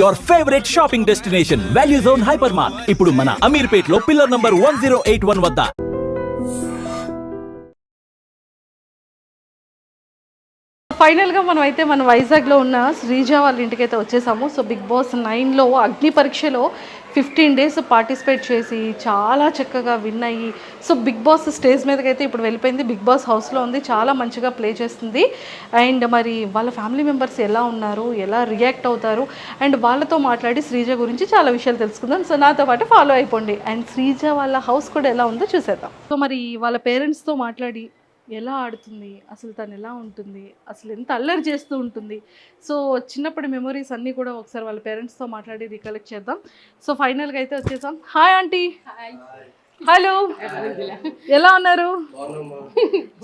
Your favourite shopping destination Value Zone Hyper Mart ఇప్పుడు మన అమీర్పేట్లో pillar number one zero eight one వద్ద. ఫైనల్గా మనం అయితే మన వైజాగ్లో ఉన్న శ్రీజ వాళ్ళ ఇంటికి అయితే వచ్చేసాము. సో బిగ్ బాస్ నైన్లో అగ్ని పరీక్షలో ఫిఫ్టీన్ డేస్ పార్టిసిపేట్ చేసి చాలా చక్కగా విన్ అయ్యి సో బిగ్ బాస్ స్టేజ్ మీదకి అయితే ఇప్పుడు వెళ్ళిపోయింది. బిగ్ బాస్ హౌస్లో ఉంది చాలా మంచిగా ప్లే చేస్తుంది. అండ్ మరి వాళ్ళ ఫ్యామిలీ మెంబర్స్ ఎలా ఉన్నారు ఎలా రియాక్ట్ అవుతారు అండ్ వాళ్ళతో మాట్లాడి శ్రీజ గురించి చాలా విషయాలు తెలుసుకుందాం. సో నాతో పాటు ఫాలో అయిపోండి. అండ్ శ్రీజ వాళ్ళ హౌస్ కూడా ఎలా ఉందో చూసేద్దాం. సో మరి వాళ్ళ పేరెంట్స్తో మాట్లాడి ఎలా ఆడుతుంది అసలు తను ఎలా ఉంటుంది అసలు ఎంత అల్లరి చేస్తూ ఉంటుంది. సో చిన్నప్పటి మెమరీస్ అన్నీ కూడా ఒకసారి వాళ్ళ పేరెంట్స్తో మాట్లాడి రికలెక్ట్ చేద్దాం. సో ఫైనల్గా అయితే వచ్చేసాం. హాయ్ ఆంటీ హలో ఎలా ఉన్నారు?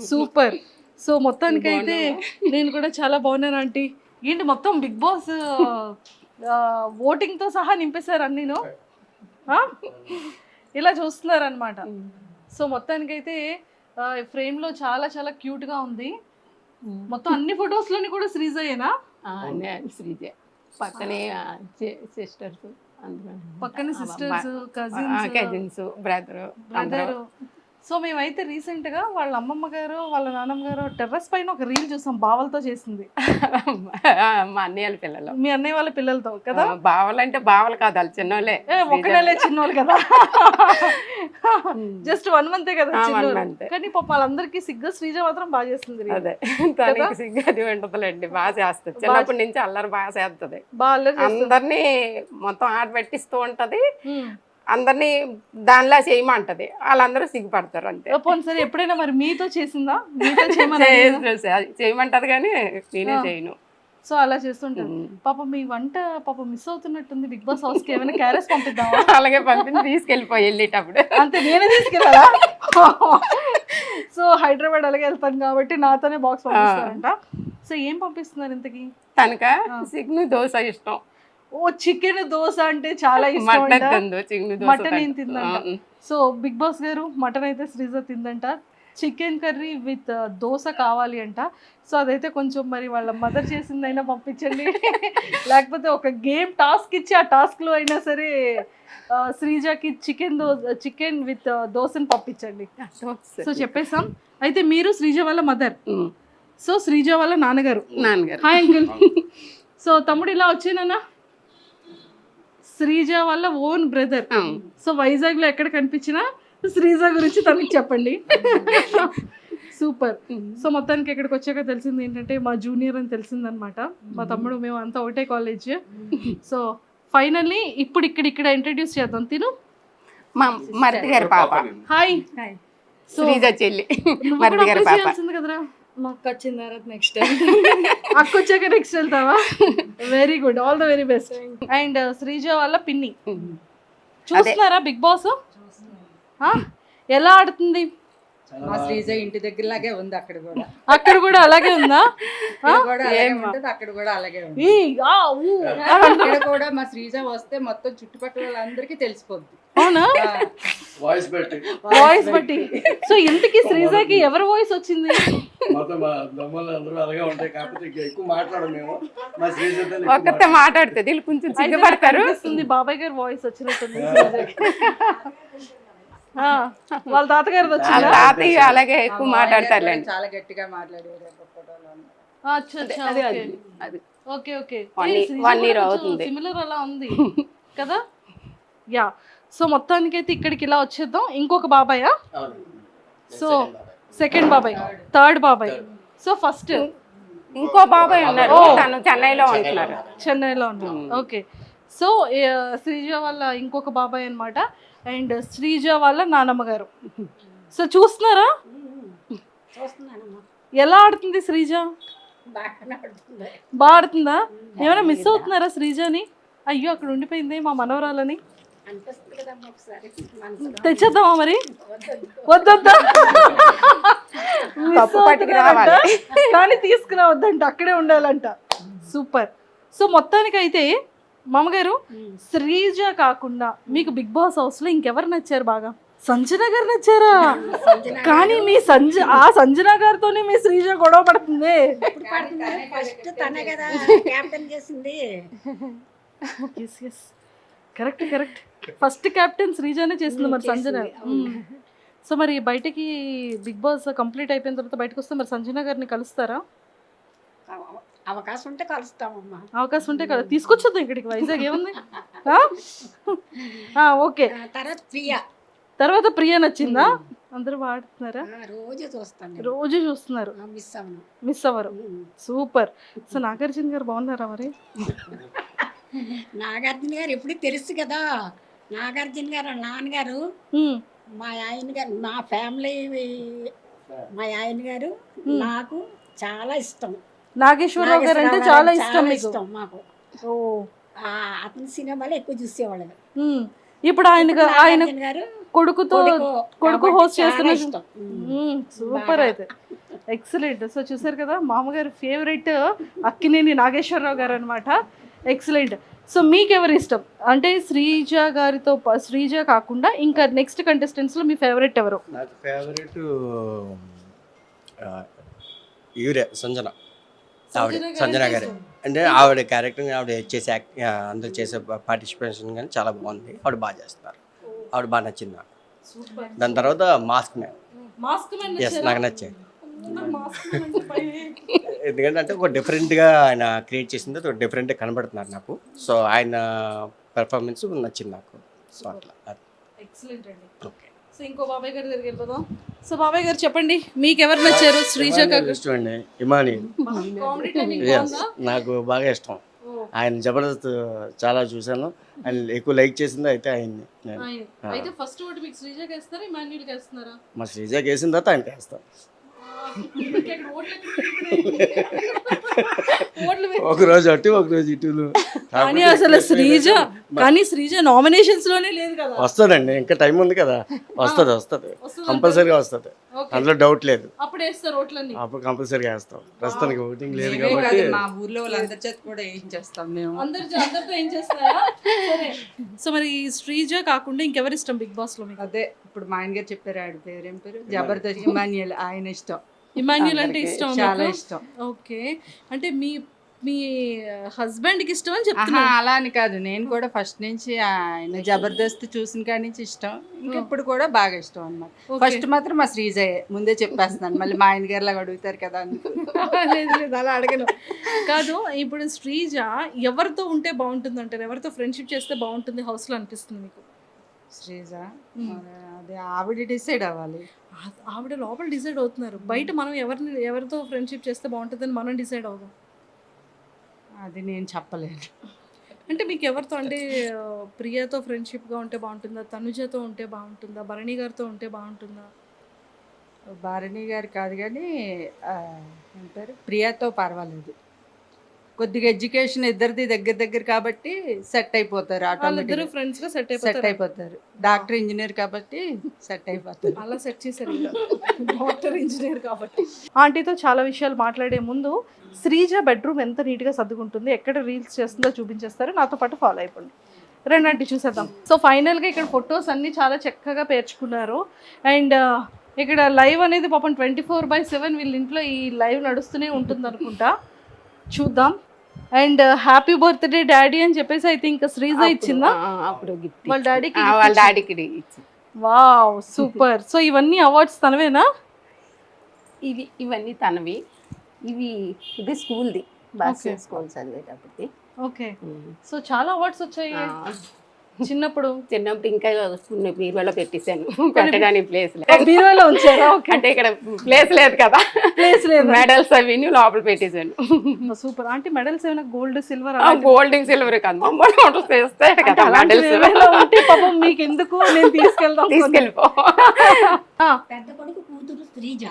సూపర్ సో మొత్తానికైతే నేను కూడా చాలా బాగున్నాను ఆంటీ ఏంటి మొత్తం బిగ్ బాస్ ఓటింగ్తో సహా నింపేశారు అన్నీను? ఆ? ఇలా చూస్తున్నారు అనమాట సో మొత్తానికైతే ఫ్రేమ్లో చాలా చాలా క్యూట్గా ఉంది మొత్తం అన్ని ఫొటోస్లోని కూడా శ్రీజయేనా ఆ, నేను శ్రీజ. పక్కనే సిస్టర్స్ పక్కన sisters cousins. Cousins brother brother. So మేమైతే రీసెంట్గా వాళ్ళ అమ్మమ్మ గారు వాళ్ళ నాన్నమ్మ గారు టెర్రస్ పైన ఒక రీల్ చూసాం బావలతో చేసింది. మా అన్నయ్యల పిల్లలు. మీ అన్నయ్య వాళ్ళ పిల్లలతో కదా? ఆ, బావలంటే బావలు కాదు వాళ్ళు చిన్నోళ్ళే. ఒకటేలే చిన్నోళ్ళు కదా? జస్ట్ వన్ మంతే కదా. కానీ పాప వాళ్ళందరికీ సిగ్గు శ్రీజ మాత్రం బాగా చేస్తుంది. అదే. తనకి సిగ్గు అది ఉంటుందిలేండి బాగా చేస్తుంది. చిన్నప్పటి నుంచి అల్లరి బాగా చేస్తుంది. అందరినీ మొత్తం ఆట పెట్టిస్తూ ఉంటది. అందరినీ దానిలా చేయమంటది. వాళ్ళందరూ సిగ్గుపడతారు అంతే. పోనీ సరే ఎప్పుడైనా మరి మీతో చేసిందా? మీతో చేయమని అడిగిందా? చేయ- చేయమంటది కానీ నేనే చేయను. సో అలా చేస్తుంటారు. పాప మీ వంట పాప మిస్ అవుతున్నట్టుంది. బిగ్ బాస్ హౌస్కి ఏమైనా క్యారెస్ పంపిద్దామా? అలాగే పంపించి తీసుకెళ్ళిపోయి వెళ్ళేటప్పుడు. అంతే నేనే తీసుకెళ్ళాలా? సో హైదరాబాద్ అలాగే వెళ్తాను కాబట్టి నాతోనే బాక్స్ పంపిస్తారంట. సో ఏం పంపిస్తున్నారు ఇంతకి? తనక సిగ్ను దోశ ఇష్టం. ఓ చికెన్ దోశ అంటే చాలా ఇష్టం మటన్ ఏం తిందు. తిందంట? సో బిగ్ బాస్ గారు మటన్ అయితే శ్రీజ తిందంట. చికెన్ కర్రీ విత్ దోశ కావాలి అంట. సో అదైతే కొంచెం మరి వాళ్ళ మదర్ చేసిందైనా పంపించండి. లేకపోతే ఒక గేమ్ టాస్క్ ఇచ్చి ఆ టాస్క్లో అయినా సరే శ్రీజకి చికెన్ దో చికెన్ విత్ దోశని పంపించండి. సో చెప్పేసాం అయితే మీరు శ్రీజ వాళ్ళ మదర్. సో శ్రీజ వాళ్ళ నాన్నగారు. నాన్నగారు. హాయ్ అంకుల్ సో తమ్ముడు ఇలా వచ్చేనా శ్రీజ వాళ్ళ ఓన్ బ్రదర్. సో వైజాగ్లో ఎక్కడ కనిపించినా శ్రీజ గురించి తనకి చెప్పండి. సూపర్. సో మొత్తానికి ఇక్కడికి వచ్చాక తెలిసింది ఏంటంటే మా జూనియర్ అని తెలిసిందనమాట. మా తమ్ముడు మేము అంతా ఒకటే కాలేజ్ సో ఫైనల్లీ ఇప్పుడు ఇక్కడ ఇక్కడ ఇంట్రడ్యూస్ చేద్దాం. తిను. మా మరిది గారి పాప. హాయ్ సో శ్రీజ చెల్లి. మరిది గారి పాప. కదరా? మా అక్క వచ్చిన తర్వాత నెక్స్ట్ టైం అక్క వచ్చాక నెక్స్ట్ వెళ్తావా? Very good all the very best and Sreeja వాళ్ళ పిన్ని. చూస్తున్నారా బిగ్ బాస్? ఎలా ఆడుతుంది? మా శ్రీజ ఇంటి దగ్గర లాగే ఉంది అక్కడ కూడా. అక్కడ కూడా అలాగే ఉందా? కూడా అలాగే ఉంటుంది అక్కడ కూడా అలాగే ఉంది. ఇక్కడ కూడా మా శ్రీజ వస్తే మొత్తం చుట్టుపక్కల వాళ్ళందరికీ తెలిసిపోద్ది. అవునా? వాయిస్ పెట్టి వాయిస్ బట్టి సో ఇంతకి శ్రీజకి ఎవరి వాయిస్ వచ్చింది? ఒక్కతే మాట్లాడుతుంది వీళ్ళు కొంచెం సిగ్గుపడతారు. బాబాయ్ గారి వాయిస్ వచ్చినట్టుంది వాళ్ళ తాతగారిది వాళ్ళ వచ్చిందా తాతయ్య అలాగే ఎక్కువ మాట్లాడతారులేండి. చాలా గట్టిగా మాట్లాడేవారు ఉన్నారు. అచ్చా, అచ్చా, అది ఓకే. అది అది. Okay okay. One year- one year అవుతుంది. సిమిలర్ అలా ఉంది కదా? యా. సో మొత్తానికైతే ఇక్కడికి ఇలా వచ్చేద్దాం. ఇంకొక బాబాయా? సో సెకండ్ బాబాయ్. థర్డ్ బాబాయ్. సో ఫస్ట్ ఇంకో బాబాయ్ ఉన్నారు. తను చెన్నైలో ఉంటున్నారు. చెన్నైలో ఉన్నాం ఓకే. సో శ్రీజ వాళ్ళ ఇంకొక బాబాయ్ అన్నమాట. అండ్ శ్రీజ వాళ్ళ నానమ్మ గారు. సో చూస్తున్నారా? ఎలా ఆడుతుంది శ్రీజ? బాగా ఆడుతుందా? ఏమైనా మిస్ అవుతున్నారా శ్రీజని? అయ్యో అక్కడ ఉండిపోయింది మా మనవరాలని. తెచ్చేద్దామా మరి? వద్దొద్దా. రావాలి. కానీ తీసుకురావద్దంట అక్కడే ఉండాలంట. సూపర్. సో మొత్తానికి అయితే మామగారు శ్రీజ కాకుండా మీకు బిగ్ బాస్ హౌస్లో ఇంకెవరు నచ్చారు బాగా? సంజన గారు నచ్చారా? కానీ మీ సంజ ఆ సంజన గారితోనే మీ శ్రీజ గొడవ పడుతుంది? ఫస్ట్ తనే కదా క్యాప్టెన్ చేసింది. కరెక్ట్ కరెక్ట్ ఫస్ట్ కెప్టెన్ శ్రీజానే చేసింది మరి సంజన. సో మరి బయటికి బిగ్ బాస్ కంప్లీట్ అయిపోయిన తర్వాత బయటకు వస్తే మరి సంజన గారిని కలుస్తారా? అవకాశం ఉంటే కలుస్తామమ్మా. అవకాశం ఉంటే కదా తీసుకొచ్చేద్దాం ఇక్కడికి వైజాగ్ ఏముంది? ఆ? ఆ, ఓకే. తర్వాత ప్రియ. తర్వాత ప్రియ నచ్చిందా? అందరూ వాడుతున్నారా ఆ, రోజు చూస్తాను నేను. రోజు చూస్తున్నారు. ఆ, మిస్ అవును మిస్ అవ్వరు. సూపర్. సో నాగార్జున గారు బాగున్నారా మరి? నాగార్జున గారు ఎప్పుడు తెలుసు కదా? నాగార్జున గారు నాన్నగారు మా ఆయన గారు మా ఫ్యామిలీ మా ఆయన గారు నాకు చాలా ఇష్టం. నాగేశ్వరరావు గారు అంటే చాలా ఇష్టం మీకు. ఇష్టం మాకు. ఓ. అతని సినిమాలు ఎక్కువ చూసేవాళ్ళం. ఇప్పుడు ఆయన ఆయన కొడుకుతో కొడుకు హోస్ట్ చేస్తున్న ఇష్టం. సూపర్. అయితే. ఎక్సలెంట్ సో చూసారు కదా మామగారు ఫేవరెట్ అక్కినేని నాగేశ్వరరావు గారు అనమాట ఎక్సలెంట్ సో మీకు ఎవరు ఇష్టం? అంటే శ్రీజ గారితో శ్రీజ కాకుండా ఇంకా నెక్స్ట్ కంటెస్టెంట్స్లో మీ ఫేవరెట్ ఎవరు? నాకు ఫేవరెట్ సంజన. ఆవిడ సంజన గారే అంటే ఆవిడ క్యారెక్టర్ ఆవిడ చేసే యాక్ట్ అందరు చేసే పార్టిసిపేషన్ కానీ చాలా బాగుంది. ఆవిడ బాగా చేస్తున్నారు. ఆవిడ బాగా నచ్చింది నాకు. దాని తర్వాత మాస్క్ మ్యాన్. మాస్క్ ఎస్ నాకు నచ్చాయి. ఎందుకంటే అంటే ఒక డిఫరెంట్గా ఆయన క్రియేట్ చేసింది ఒక డిఫరెంట్గా కనబడుతున్నారు నాకు. సో ఆయన పెర్ఫార్మెన్స్ నచ్చింది నాకు. సో అట్లా. ఎక్సలెంట్ అండి. ఓకే సో ఇంకో బాబాయ్ గారి దగ్గరికి వెళ్ళిపోదాం సో బాబాయ్ గారు చెప్పండి మీకు ఎవరు నచ్చారు? శ్రీజ ఇష్టం అండి ఇమాని. కామెడీ టైమింగ్ ఎస్ నాకు బాగా ఇష్టం. ఆయన జబర్దస్త్ చాలా చూశాను. ఆయన ఎక్కువ లైక్ చేసింది అయితే ఆయన్ని నేను. అయితే ఫస్ట్ ఓటు మీకు శ్రీజకి వేస్తారా ఇమాన్యుల్కి వేస్తున్నారా? మా శ్రీజాకి వేసిన తర్వాత ఆయనకి వేస్తాం. ఓట్లు వే- ఒక రోజు అటు ఒక రోజు ఇటు. కానీ అసలు శ్రీజ కానీ శ్రీజ నామినేషన్స్లోనే లేదు కదా. వస్తుందండి ఇంకా టైం ఉంది కదా. వస్తుంది వస్తుంది. కంపల్సరీగా వస్తుంది. ఓకే. అందులో డౌట్ లేదు. అప్పుడు వేస్తారు ఓట్లన్నీ. అప్పుడు కంపల్సరీగా వేస్తాం. ప్రస్తుతానికి ఓటింగ్ లేదు కాబట్టి మా ఊర్లో వాళ్ళందరి చేత కూడా ఏం చేస్తాం మేము. అందరు అందరితో ఏం చేస్తారా? సరే. సో మరి శ్రీజ కాకుండా ఇంకెవరు ఇష్టం బిగ్ బాస్లో మీకు? అదే ఇప్పుడు మా ఆయన గారు చెప్పారు ఆడి పేరు ఏం పేరు? జబర్దస్త్ ఇమాన్యుయల్ ఆయన ఇష్టం. ఇమాన్యుల్ అంటే ఇష్టం చాలా? ఇష్టం. ఓకే. అంటే మీ మీ హస్బెండ్కి ఇష్టం అని చెప్తున్నా అలా అని కాదు. నేను కూడా ఫస్ట్ నుంచి ఆయన జబర్దస్త్ చూసిన కాడి నుంచి ఇష్టం. ఇంకా ఇప్పుడు కూడా బాగా ఇష్టం అన్నమాట. ఫస్ట్ మాత్రం మా శ్రీజయ్య ముందే చెప్పేస్తున్నాను. మళ్ళీ మా ఆయన గారు లాగా అడుగుతారు కదా అని. లేదు లేదు అలా అడగను. కాదు ఇప్పుడు శ్రీజ ఎవరితో ఉంటే బాగుంటుంది అంటారు ఎవరితో ఫ్రెండ్షిప్ చేస్తే బాగుంటుంది? హౌస్లో అనిపిస్తుంది మీకు? శ్రీజ అది ఆవిడ డిసైడ్ అవ్వాలి. ఆవిడ లోపల డిసైడ్ అవుతున్నారు. బయట మనం ఎవరిని ఎవరితో ఫ్రెండ్షిప్ చేస్తే బాగుంటుందని మనం డిసైడ్ అవుదాం. అది నేను చెప్పలేను. అంటే మీకు ఎవరితో అంటే ప్రియతో ఫ్రెండ్షిప్గా ఉంటే బాగుంటుందా? తనుజతో ఉంటే బాగుంటుందా? భరణి గారితో ఉంటే బాగుంటుందా? భారణి గారు కాదు కానీ పేరు? ప్రియాతో పర్వాలేదు. కొద్దిగా ఎడ్యుకేషన్ ఇద్దరిది దగ్గర దగ్గర కాబట్టి సెట్ అయిపోతారు వాళ్ళిద్దరు ఆటోమేటిక్ ఫ్రెండ్స్గా సెట్ సెట్ అయిపోతారు? అయిపోతారు. డాక్టర్ ఇంజనీర్ కాబట్టి సెట్ అయిపోతారు. అలా సెట్ చేశారు డాక్టర్ ఇంజనీర్ కాబట్టి. ఆంటీతో చాలా విషయాలు మాట్లాడే ముందు శ్రీజ బెడ్రూమ్ ఎంత నీట్గా సర్దుకుంటుంది ఎక్కడ రీల్స్ చేస్తుందో చూపించేస్తారు. నాతో పాటు ఫాలో అయిపోండి రెండు ఆంటీ చూసేద్దాం. సో ఫైనల్గా ఇక్కడ ఫొటోస్ అన్నీ చాలా చక్కగా పేర్చుకున్నారు. అండ్ ఇక్కడ లైవ్ అనేది పాపం ట్వంటీ ఫోర్ బై సెవెన్ వీళ్ళ ఇంట్లో ఈ లైవ్ నడుస్తూనే ఉంటుంది అనుకుంటా చూద్దాం. అండ్ హ్యాపీ బర్త్డే డాడీ అని చెప్పేసి అయితే ఇంకా శ్రీజ ఇచ్చిందా? అప్పుడు గిఫ్ట్ వాళ్ళ డాడీకి వాళ్ళ డాడీకి వావ్ సూపర్. సో ఇవన్నీ అవార్డ్స్ తనవేనా? ఇవి ఇవన్నీ తనవి. ఇవి ఇది స్కూల్ది. బస్ స్కూల్ చదివేటప్పటికి. ఓకే. సో చాలా అవార్డ్స్ వచ్చాయి. చిన్నప్పుడు? చిన్నప్పుడు ఇంకా కొన్ని బీరువాలో పెట్టేశాను. పెట్టడానికి ప్లేస్ లేదు. బీరువాలో ఉంచారా? అంటే ఇక్కడ ప్లేస్ లేదు కదా. ప్లేస్ లేదు. మెడల్స్ అవి లోపల పెట్టేశాను. సూపర్. అంటే మెడల్స్ ఏమైనా గోల్డ్ సిల్వర్ గోల్డ్ సిల్వర్ కదా. మమ్మల్ని చేస్తాడు కదా మెడల్స్ ఉంటే పాపం మీకు ఎందుకు నేను తీసుకెళ్దాం తీసుకెళ్ళిపో. ఆ, పెద్ద కొడుకు కూతురు శ్రీజ.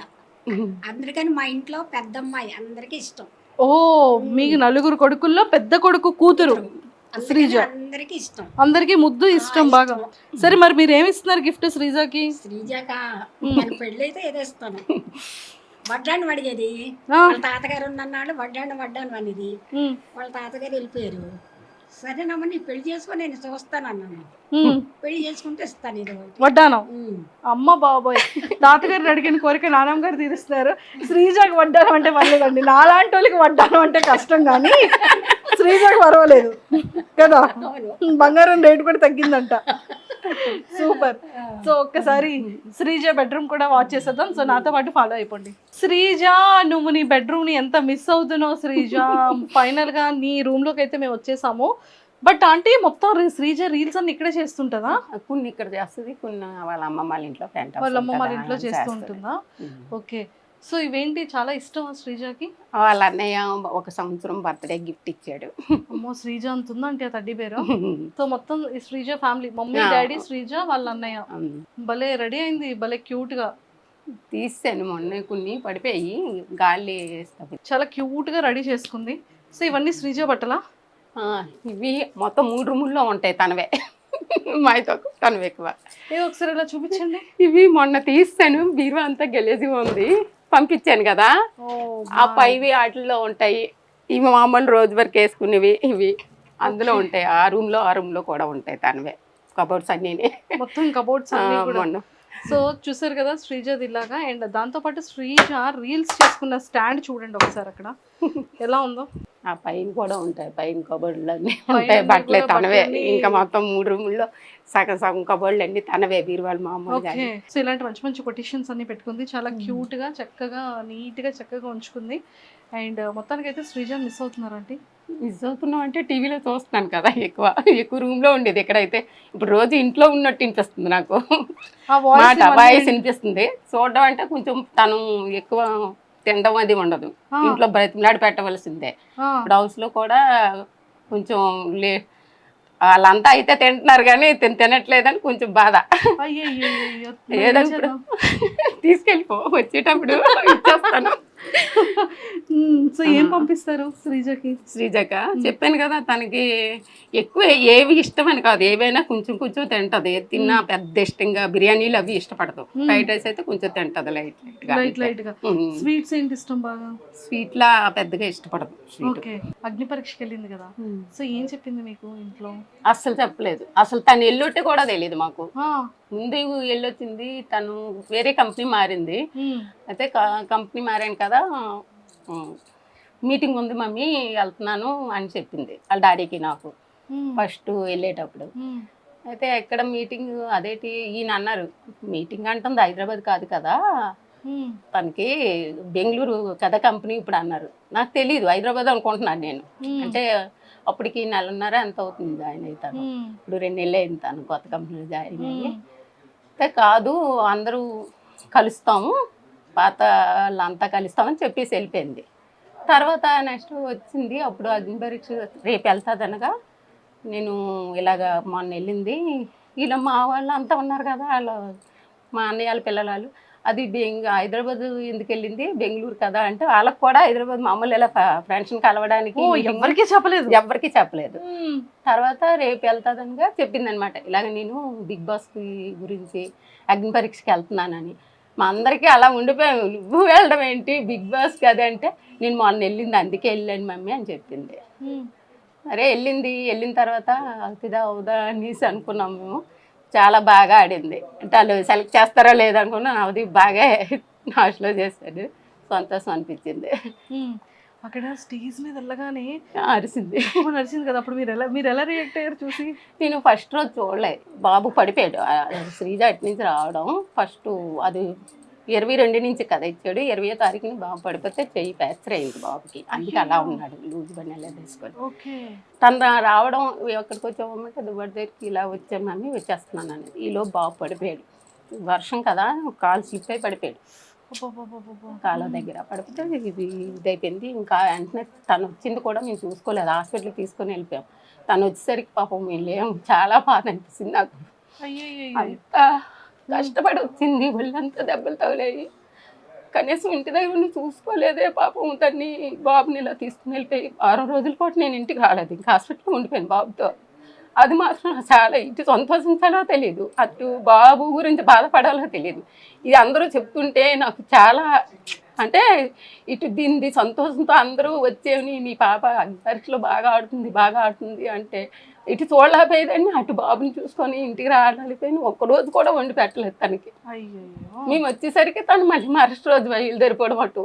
అందరికని మా ఇంట్లో పెద్దమ్మాయి. అందరికీ ఇష్టం. ఓ మీకు నలుగురు కొడుకుల్లో పెద్ద కొడుకు కూతురు. శ్రీజ. అందరికీ ఇష్టం. అందరికి ముద్దు ఇష్టం బాగా. సరే మరి మీరు ఏమి ఇస్తున్నారు గిఫ్ట్ శ్రీజాకి? శ్రీజాక పెళ్ళైతే ఏదేస్తాను? వడ్డాను అడిగేది వాళ్ళ తాతగారు ఉన్నన్నాళ్ళు వడ్డాను వడ్డాను అనేది. వాళ్ళ తాతగారు వెళ్ళిపోయారు. సరేనమ్మ నీ పెళ్ళి చేసుకొని నేను చూస్తాను అన్నాను. పెళ్ళి చేసుకుంటే ఇస్తాను ఇది వడ్డానం. అమ్మ బాబోయ్. తాతగారు అడిగిన కోరిక నానమ్మ గారు తీరుస్తున్నారు. శ్రీజాకి వడ్డానం అంటే పర్లేదండి. నాలాంటి వాళ్ళకి వడ్డానం అంటే కష్టం కానీ శ్రీజకు పర్వాలేదు. కదా? బంగారం రేట్ కూడా తగ్గిందంట. సూపర్ సో ఒక్కసారి శ్రీజ బెడ్రూమ్ కూడా వాచ్ చేసేద్దాం. సో నాతో పాటు ఫాలో అయిపోండి. శ్రీజ నువ్వు నీ బెడ్రూమ్ని ఎంత మిస్ అవుతున్నావు శ్రీజ? ఫైనల్గా నీ రూమ్లోకి అయితే మేము వచ్చేసాము. బట్ ఆంటీ మొత్తం శ్రీజ రీల్స్ అన్ని ఇక్కడే చేస్తుంటదా? కొన్ని ఇక్కడ చేస్తుంది కొన్ని వాళ్ళ అమ్మమ్మ వాళ్ళ ఇంట్లో వాళ్ళ అమ్మ వాళ్ళ ఇంట్లో చేస్తూ ఉంటుందా? ఓకే సో ఇవేంటి చాలా ఇష్టం శ్రీజకి? వాళ్ళ అన్నయ్య ఒక సంవత్సరం బర్త్డే గిఫ్ట్ ఇచ్చాడు. అమ్మో శ్రీజ అంత ఉందా అంటే ఆ తడ్డి పేరు. సో మొత్తం ఈ Sreeja family mummy. Daddy Sreeja వాళ్ళ అన్నయ్య. భలే రెడీ అయింది భలే క్యూట్గా తీసాను మొన్న కొన్ని పడిపోయి గాలి వేస్తాయి. చాలా క్యూట్గా రెడీ చేసుకుంది. సో ఇవన్నీ శ్రీజ బట్టలా? ఇవి మొత్తం మూడు రూముల్లో ఉంటాయి తనవే. మాతో తనవి ఎక్కువ. ఏ ఒకసారి ఇలా చూపించండి. ఇవి మొన్న తీస్తాను బీరువా అంతా గెలేజిగా ఉంది. పంపించాను కదా. ఆ పైవి వాటిల్లో ఉంటాయి. ఇవి మామూలు రోజు వరకు వేసుకునేవి ఇవి. అందులో ఉంటాయి. ఆ రూమ్లో ఆ రూమ్లో కూడా ఉంటాయి తనవే కబోర్డ్స్ అన్నీ మొత్తం కబోర్డ్స్ అన్ని కూడా. సో చూసారు కదా శ్రీజది ఇలాగా. అండ్ దాంతో పాటు శ్రీజ రీల్స్ చేసుకున్న స్టాండ్ చూడండి ఒకసారి అక్కడ. ఎలా ఉందో? ఆ పైన కూడా ఉంటాయి పైన కబోర్డులు అన్నీ ఉంటాయి బట్టలే తనవే. ఇంకా మొత్తం మూడు రూముల్లో సగం సగం కబోర్డులు అన్నీ తనవే బీరువాళ్ళు మామూలుగా సో ఇలాంటి మంచి మంచి కొటేషన్స్ అన్ని పెట్టుకుంది. చాలా క్యూట్గా చక్కగా నీట్గా చక్కగా ఉంచుకుంది. అండ్ మొత్తానికి అయితే శ్రీజ మిస్ అవుతున్నారంటే మిస్ అవుతున్నాం అంటే టీవీలో చూస్తున్నాను కదా ఎక్కువ. ఎక్కువ రూమ్లో ఉండేది ఎక్కడైతే. ఇప్పుడు రోజు ఇంట్లో ఉన్నట్టు అనిపిస్తుంది నాకు. మాట వాయిస్ వినిపిస్తుంది. చూడడం అంటే కొంచెం తను ఎక్కువ తినడం అది ఉండదు. ఇంట్లో బ్రతిమలాడి పెట్టవలసిందే. ఇప్పుడు హౌస్లో కూడా కొంచెం లే వాళ్ళంతా అయితే తింటున్నారు కానీ తిన తినట్లేదని కొంచెం బాధ. ఏదో ఇప్పుడు తీసుకెళ్ళిపో వచ్చేటప్పుడు ఇచ్చేస్తాను. సో ఏం పంపిస్తారు శ్రీజకి? శ్రీజక? చెప్పాను కదా తనకి ఎక్కువ ఏవి ఇష్టమని కాదు. ఏవైనా కొంచెం కొంచెం తింటది. తిన్నా పెద్ద ఇష్టంగా బిర్యానీలు అవి ఇష్టపడదు. ఫ్రైడ్ రైస్ అయితే కొంచెం తింటది లైట్ లైట్ లైట్గా స్వీట్స్ ఏంటి ఇష్టం బాగా? స్వీట్ లా పెద్దగా ఇష్టపడదు ఓకే. అగ్ని పరీక్షకి వెళ్ళింది కదా. సో ఏం చెప్పింది మీకు ఇంట్లో? అస్సలు చెప్పలేదు. అసలు తను ఎల్లుంటే కూడా తెలియదు మాకు. ముందు వెళ్ళొచ్చింది తను వేరే కంపెనీ మారింది. అయితే కంపెనీ మారాను కదా మీటింగ్ ఉంది మమ్మీ వెళ్తున్నాను అని చెప్పింది వాళ్ళ డాడీకి నాకు. ఫస్ట్ వెళ్ళేటప్పుడు. అయితే ఎక్కడ మీటింగ్ అదేటి ఈయన అన్నారు మీటింగ్ అంటుంది హైదరాబాద్ కాదు కదా. తనకి బెంగళూరు కదా కంపెనీ ఇప్పుడు అన్నారు. నాకు తెలియదు హైదరాబాద్ అనుకుంటున్నాను నేను. అంటే అప్పటికి నెలన్నర ఎంత అవుతుంది జాయిన్ అవుతాను ఇప్పుడు రెండు నెలలు అయింది తను కొత్త కంపెనీలో జాయిన్ అయ్యి. అయితే కాదు అందరూ కలుస్తాము పాత వాళ్ళంతా కలుస్తామని చెప్పేసి వెళ్ళిపోయింది. తర్వాత నెక్స్ట్ వచ్చింది అప్పుడు అగ్ని పరీక్ష రేపు వెళ్తాదనగా నేను ఇలాగ మొన్న వెళ్ళింది. ఇలా మా వాళ్ళు అంతా ఉన్నారు కదా వాళ్ళు మా అన్నయ్య వాళ్ళ పిల్లలు వాళ్ళు. అది బెంగ హైదరాబాద్ ఎందుకు వెళ్ళింది బెంగళూరు కదా అంటే వాళ్ళకి కూడా హైదరాబాద్ మామూలు ఇలా ఫ్రెండ్స్ని కలవడానికి ఎవరికి చెప్పలేదు. ఎవరికి చెప్పలేదు. తర్వాత రేపు వెళ్తాదనగా చెప్పింది అనమాట ఇలాగ నేను బిగ్ బాస్ గురించి అగ్ని పరీక్షకి వెళ్తున్నానని. మా అందరికీ అలా ఉండిపోయాము. నువ్వు వెళ్ళడం ఏంటి? బిగ్ బాస్ కదా అంటే నేను మొన్న వెళ్ళింది అందుకే వెళ్ళాను మమ్మీ అని చెప్పింది. అరే వెళ్ళింది. వెళ్ళిన తర్వాత అవుతుందా అవుదా అనేసి అనుకున్నాం మేము. చాలా బాగా ఆడింది. అంటే వాళ్ళు సెలెక్ట్ చేస్తారా లేదనుకున్నా అది బాగా నాశలో చేశాడు. సంతోషం అనిపించింది. అక్కడ స్టేజ్ మీద వెళ్ళగానే అరిసింది. నడిచింది కదా. అప్పుడు మీరు ఎలా మీరు ఎలా రియాక్ట్ అయ్యారు చూసి? నేను ఫస్ట్ రోజు చూడలే. బాబు పడిపోయాడు. శ్రీజ అటు నుంచి రావడం. ఫస్ట్ అది ఇరవై రెండు నుంచి కథ ఇచ్చాడు. ఇరవై తారీఖుని బాబు పడిపోతే చెయ్యి ఫ్రాక్చర్ అయింది బాబుకి. అందుకే అలా ఉన్నాడు లూజ్ బండి అలా తీసుకొని. తను రావడం ఎక్కడికి వచ్చామంటే దుబ్బడి దగ్గరికి ఇలా వచ్చాను మమ్మీ వచ్చేస్తున్నాను అనేది ఈలో బాబు పడిపోయాడు. వర్షం కదా కాలు స్లిప్ అయి పడిపోయాడు. కాళ్ళ దగ్గర పడిపోతే ఇది ఇదైపోయింది. ఇంకా వెంటనే తను వచ్చింది కూడా మేము చూసుకోలేదు. హాస్పిటల్కి తీసుకొని వెళ్ళిపోయాం. తను వచ్చేసరికి పాపం మేము లేం చాలా బాధ అనిపిస్తుంది నాకు. అంత కష్టపడి వచ్చింది ఒళ్ళంతా దెబ్బలు తగిలాయి. కనీసం ఇంటి దగ్గర ఉండి చూసుకోలేదే పాపం తన్ని బాబుని ఇలా తీసుకుని వెళ్ళిపోయి వారం రోజుల పాటు నేను ఇంటికి రాలేదు ఇంకా హాస్పిటల్లో ఉండిపోయాను బాబుతో. అది మాత్రం చాలా ఇటు సంతోషించాలో తెలియదు అటు బాబు గురించి బాధపడాలో తెలియదు ఇది అందరూ చెప్తుంటే నాకు చాలా అంటే ఇటు దీనిది సంతోషంతో అందరూ వచ్చేవి మీ పాప పరీక్షలో బాగా ఆడుతుంది బాగా ఆడుతుంది అంటే ఇటు చూడలేకపోయేదాన్ని అటు బాబుని చూసుకొని ఇంటికి రాలేకపోయిన ఒక్కరోజు కూడా వండి పెట్టలేదు తనకి. మేము వచ్చేసరికి తను మళ్ళీ మరుసటి రోజు బయలుదేరిపోవడం అటు.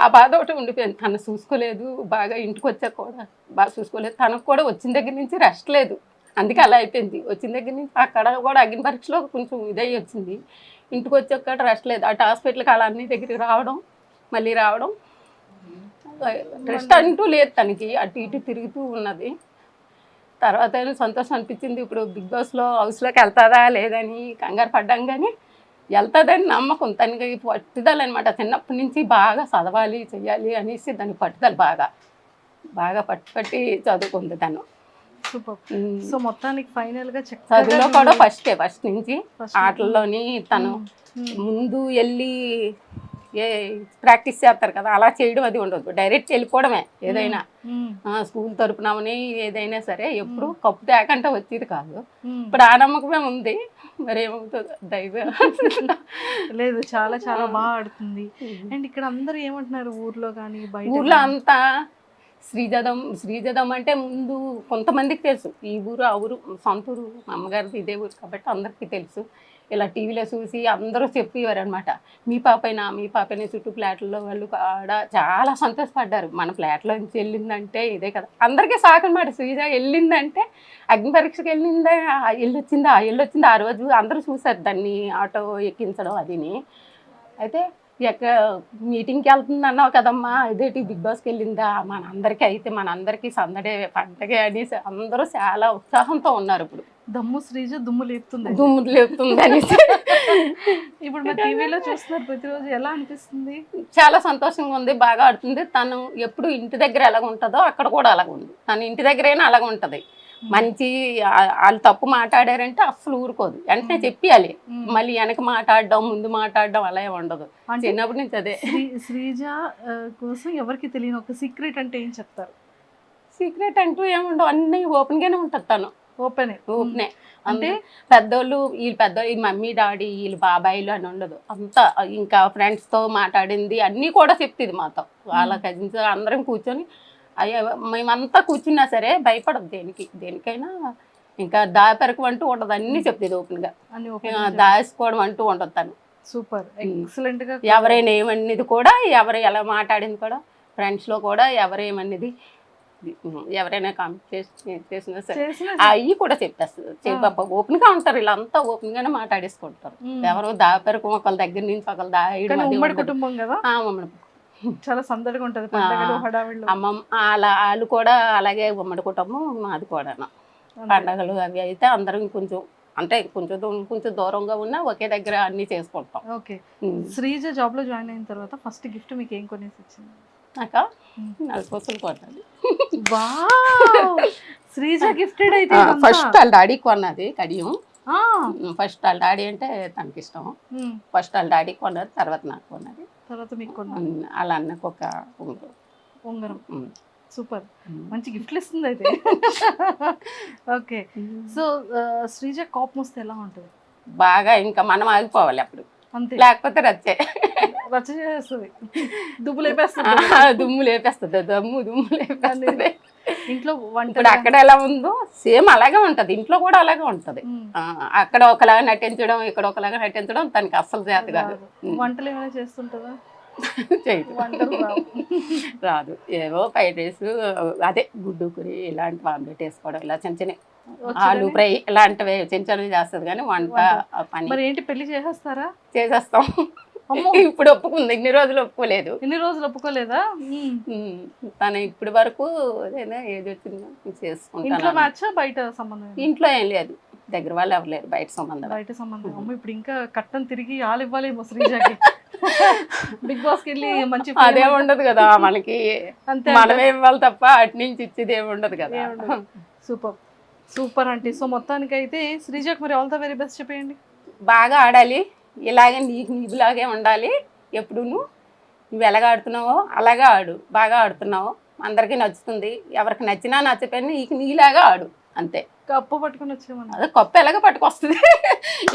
ఆ బాధ ఒకటి ఉండిపోయింది. తను చూసుకోలేదు బాగా ఇంటికి వచ్చాక కూడా బాగా చూసుకోలేదు. తనకు కూడా వచ్చిన దగ్గర నుంచి రెస్ట్ లేదు. అందుకే అలా అయిపోయింది. వచ్చిన దగ్గర నుంచి అక్కడ కూడా అగ్ని పరీక్షలో కొంచెం ఇదై వచ్చింది. ఇంటికి వచ్చాక రెస్ట్ లేదు. అటు హాస్పిటల్కి అలా అన్ని దగ్గరికి రావడం మళ్ళీ రావడం రెస్ట్ అంటూ లేదు తనకి. అటు ఇటు తిరుగుతూ ఉన్నది. తర్వాత సంతోషం అనిపించింది. ఇప్పుడు బిగ్ బాస్లో హౌస్లోకి వెళ్తాదా లేదని కంగారు పడ్డాం కానీ వెళ్తుందని నమ్మకం. తనకి పట్టుదల అనమాట చిన్నప్పటి నుంచి బాగా చదవాలి చెయ్యాలి అనేసి దాని పట్టుదల బాగా. బాగా పట్టు పట్టి చదువుకుంది తను. సో మొత్తానికి ఫైనల్గా చదువులో కూడా ఫస్టే ఫస్ట్ నుంచి. ఆటల్లోని తను. ముందు వెళ్ళి ఏ ప్రాక్టీస్ చేస్తారు కదా అలా చేయడం అది ఉండదు. డైరెక్ట్ వెళ్ళిపోవడమే ఏదైనా. స్కూల్ తరపునమని ఏదైనా సరే ఎప్పుడు కప్పు తేకంటే వచ్చేది కాదు. ఇప్పుడు ఆ నమ్మకమే ఉంది. మరి ఏమవుతుందో దైవ. లేదు చాలా చాలా బాగా ఆడుతుంది. అండ్ ఇక్కడ అందరూ ఏమంటున్నారు ఊర్లో కానీ బయట ఊర్లో? అంతా శ్రీజదం శ్రీజదం అంటే ముందు కొంతమందికి తెలుసు. ఈ ఊరు ఆ ఊరు సొంత ఊరు అమ్మగారిది ఇదే ఊరు కాబట్టి అందరికీ తెలుసు. ఇలా టీవీలో చూసి అందరూ చెప్పేవారు అనమాట మీ పాపైనా మీ పాపైనా చుట్టూ ఫ్లాట్లలో వాళ్ళు ఆడ చాలా సంతోషపడ్డారు. మన ఫ్లాట్లో నుంచి వెళ్ళిందంటే ఇదే కదా. అందరికీ సాకు అనమాట శ్రీజ వెళ్ళిందంటే అగ్ని పరీక్షకి వెళ్ళిందా వెళ్ళొచ్చిందా వెళ్ళొచ్చిందా ఆ రోజు? అందరూ చూసారు దాన్ని ఆటో ఎక్కించడం అదిని. అయితే ఎక్క మీటింగ్కి వెళ్తుంది అన్నావు కదమ్మా. ఇదేంటి బిగ్ బాస్కి వెళ్ళిందా? మన అందరికీ అయితే మన అందరికీ సందడే పండగే అనేసి అందరూ చాలా ఉత్సాహంతో ఉన్నారు ఇప్పుడు. దమ్ము శ్రీజ దుమ్ము లేపుతుంది. దుమ్ము లేపుతుంది అనేసి. ఇప్పుడు మన టీవీలో చూస్తున్నారు ప్రతిరోజు ఎలా అనిపిస్తుంది? చాలా సంతోషంగా ఉంది బాగా ఆడుతుంది. తను ఎప్పుడు ఇంటి దగ్గర ఎలాగ ఉంటుందో అక్కడ కూడా అలాగ ఉంది తను ఇంటి దగ్గరైనా అలాగ ఉంటుంది మంచి వాళ్ళు తప్పు మాట్లాడారంటే అస్సలు ఊరుకోదు. వెంటనే చెప్పియాలి. మళ్ళీ వెనక మాట్లాడడం ముందు మాట్లాడడం అలా ఉండదు. చిన్నప్పటి నుంచి అదే. శ్రీ శ్రీజ కోసం ఎవరికి తెలియని ఒక సీక్రెట్ అంటే ఏం చెప్తారు? సీక్రెట్ అంటూ ఏముండవు అన్నీ ఓపెన్ గానే ఉంటుంది తను. ఓపెన్. ఓపెనే. అంటే పెద్దోళ్ళు వీళ్ళు పెద్ద ఈ మమ్మీ డాడీ వీళ్ళు బాబాయిలు అని ఉండదు. అంతా ఇంకా ఫ్రెండ్స్తో మాట్లాడింది అన్నీ కూడా చెప్తుంది మాతో. వాళ్ళ కజిన్స్ అందరం కూర్చొని అయ్యో మేమంతా కూర్చున్నా సరే భయపడదు దేనికి దేనికైనా ఇంకా దాపెరకు అంటూ ఉండదు. అన్నీ చెప్తుంది ఓపెన్గా అని ఆ, ఓపెన్ దాచుకోవడం అంటూ ఉండదు తను. సూపర్. ఎక్సలెంట్గా ఎవరైనా ఏమన్నది కూడా ఎవరు ఎలా మాట్లాడింది కూడా ఫ్రెండ్స్లో కూడా ఎవరేమన్నది ఎవరైనా కామెంట్ చేసి చేసినా సరే. అవి కూడా చెప్పేస్తారు ఓపెన్గా ఉంటారు వీళ్ళంతా ఓపెన్ గానే మాట్లాడేసుకుంటారు. ఎవరు దాపెరకు ఒకళ్ళ దగ్గర నుంచి ఒకళ్ళ దాయడం. కుటుంబం కదా. చాలా సందడిగా ఉంటది పండగలు హడావిళ్ళు అమ్మమ్మ అలా వాళ్ళు కూడా అలాగే ఉమ్మడి కుటుంబం మాది కూడా పండగలు అవి అయితే అందరం కొంచెం అంటే కొంచెం కొంచెం దూరంగా ఉన్నా ఒకే దగ్గర అన్ని చేసుకుంటాం. ఓకే. శ్రీజ జాబ్లో జాయిన్ అయిన తర్వాత ఫస్ట్ గిఫ్ట్ మీకు ఏం కొనేసి ఇచ్చింది నాక నలుపూసలు కొన్నది. వావ్! శ్రీజ గిఫ్టెడ్ అయితే. ఫస్ట్ వాళ్ళ డాడీ కొన్నది కడియం. ఫస్ట్ వాళ్ళ డాడీ అంటే తనకి ఇష్టం. ఫస్ట్ వాళ్ళ డాడీ కొన్నది తర్వాత నాకు కొన్నది. తర్వాత మీకు వాళ్ళ అన్నకు ఒక ఉంగరం. ఉంగరం. సూపర్. మంచి గిఫ్ట్లు ఇస్తుంది అయితే. ఓకే. సో శ్రీజ కోపం వస్తే ఎలా ఉంటుంది? బాగా ఇంకా మనం ఆగిపోవాలి అప్పుడు. అంతే. లేకపోతే రచ్చే. రచ్చ చేస్తుంది. దుబ్బు లేపేస్తుంది. దుమ్ము లేపేస్తుంది. దమ్ము దుమ్ము లేపేస్తుంది. ఇంట్లో వంట ఇప్పుడు అక్కడ ఎలా ఉందో సేమ్ అలాగే ఉంటది. ఇంట్లో కూడా అలాగే ఉంటది. అక్కడ ఒకలాగా నటించడం ఇక్కడ ఒకలాగా నటించడం తనకి అస్సలు చేత కాదు. వంటలు ఏమైనా చేస్తుంటుందా. రాదు. ఏవో ఫ్రైడ్ రైస్ అదే గుడ్డు కూరి ఇలాంటి ఆమ్లెట్ వేసుకోవడం ఇలా చిన్న చిన్న ఆలు ఫ్రై ఇలాంటివి చిన్న చిన్నవి చేస్తుంది కానీ వంట పని మరి ఏంటి పెళ్ళి చేసేస్తారా? చేసేస్తాం. ఇప్పుడు ఒప్పుకుంది. ఇన్ని రోజులు ఒప్పుకోలేదు. ఎన్ని రోజులు ఒప్పుకోలేదా? తను ఇప్పటి వరకు ఏదైనా ఏది వచ్చిందో చేసుకుంటాను బయట సంబంధం? ఇంట్లో ఏం లేదు. దగ్గర వాళ్ళు ఎవరు బయట సంబంధం. బయట సంబంధం. అమ్మ ఇప్పుడు ఇంకా కట్టం తిరిగి ఆలు ఇవ్వాలేమో శ్రీజాకి. బిగ్ బాస్కి వెళ్ళి మంచి అదే ఉండదు కదా మనకి. అంతే మనమే ఇవ్వాలి తప్ప అటు నుంచి ఇచ్చేది ఏమి ఉండదు కదా. సూపర్. సూపర్ అంటే సో మొత్తానికి అయితే శ్రీజాకి మరి ఆల్ ద వెరీ బెస్ట్ చెప్పేయండి. బాగా ఆడాలి. ఇలాగే నీకు నీకులాగే ఉండాలి. ఎప్పుడు నువ్వు ఎలాగ ఆడుతున్నావో అలాగే ఆడు. బాగా ఆడుతున్నావు. అందరికీ నచ్చుతుంది. ఎవరికి నచ్చినా నచ్చపోయినా నీకు నీలాగా ఆడు. అంతే. కప్పు పట్టుకొని వచ్చేమన్నా అదే కొప్ప ఎలాగ పట్టుకొస్తుంది?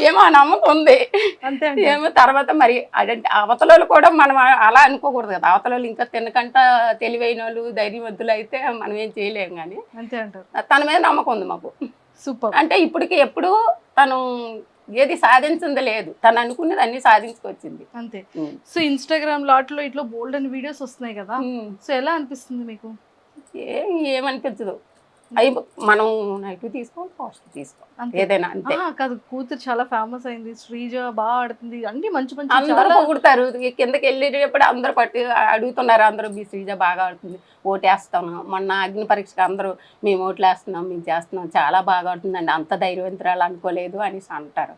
ఏమో ఆ నమ్మకం ఉంది. అంతే అంటే ఏమో తర్వాత మరి అదంటే అవతలలో కూడా మనం అలా అనుకోకూడదు కదా. అవతలలో ఇంకా తినకంట తెలివైన వాళ్ళు ధైర్యవంతులు అయితే మనం ఏం చేయలేం కానీ అంతే అంటారు. తన మీద నమ్మకం ఉంది మాకు. సూపర్. అంటే ఇప్పటికి ఎప్పుడు తను ఏది సాధించింది లేదు. తను అనుకున్నది అన్ని సాధించుకొచ్చింది. అంతే. సో ఇన్స్టాగ్రామ్ లాట్లో ఇట్లా బోల్డ్ అని వీడియోస్ వస్తున్నాయి కదా. సో ఎలా అనిపిస్తుంది మీకు? ఏం ఏమనిపించదు. అవి మనం నెగిటివ్ తీసుకోవాలి పాజిటివ్ తీసుకోవాలి. ఏదైనా అంతే. కాదు కూతురు చాలా ఫేమస్ అయింది. శ్రీజ బాగా ఆడుతుంది. అన్ని మంచి మంచి అందరూ పొగుడతారు. కిందకి వెళ్ళేటప్పుడు అందరూ పట్టి అడుగుతున్నారు. అందరూ మీ శ్రీజ బాగా ఆడుతుంది. ఓటేస్తాను. మొన్న అగ్ని పరీక్షకు అందరూ మేము ఓట్లు వేస్తున్నాం మేము చేస్తున్నాం. చాలా బాగా ఆడుతుందండి. అంత ధైర్యవంతురాలు అనుకోలేదు అనేసి అంటారు.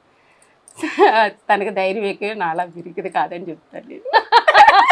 తనకి ధైర్యం ఎక్కువ నాలా విరిగిది కాదని చెప్తాను.